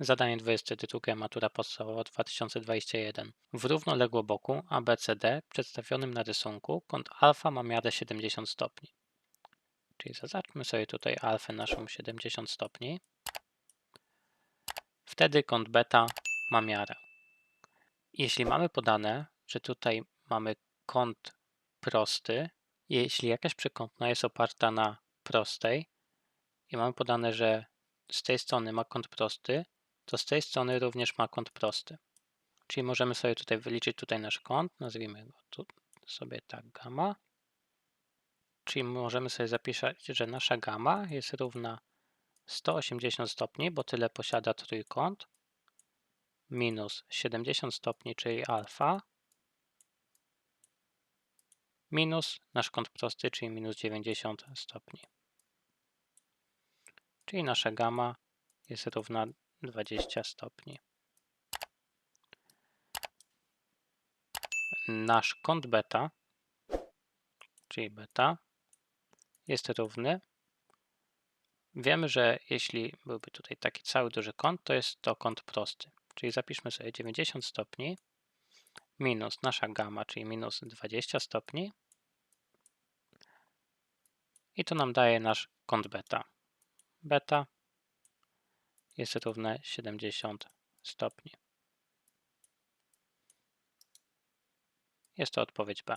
Zadanie 22 Matura Podstawowa 2021. W równoległoboku ABCD przedstawionym na rysunku kąt alfa ma miarę 70 stopni. Czyli zaznaczmy sobie tutaj alfę naszą 70 stopni. Wtedy kąt beta ma miarę. Jeśli mamy podane, że tutaj mamy kąt prosty, jeśli jakaś przekątna jest oparta na prostej i mamy podane, że z tej strony ma kąt prosty, to z tej strony również ma kąt prosty. Czyli możemy sobie tutaj wyliczyć tutaj nasz kąt, nazwijmy go tu sobie tak gamma. Czyli możemy sobie zapisać, że nasza gamma jest równa 180 stopni, bo tyle posiada trójkąt, minus 70 stopni, czyli alfa, minus nasz kąt prosty, czyli minus 90 stopni. Czyli nasza gamma jest równa 20 stopni. Nasz kąt beta, czyli beta, jest równy. Wiemy, że jeśli byłby tutaj taki cały duży kąt, to jest to kąt prosty. Czyli zapiszmy sobie 90 stopni minus nasza gamma, czyli minus 20 stopni. I to nam daje nasz kąt beta. Beta jest równe 70 stopni. Jest to odpowiedź B.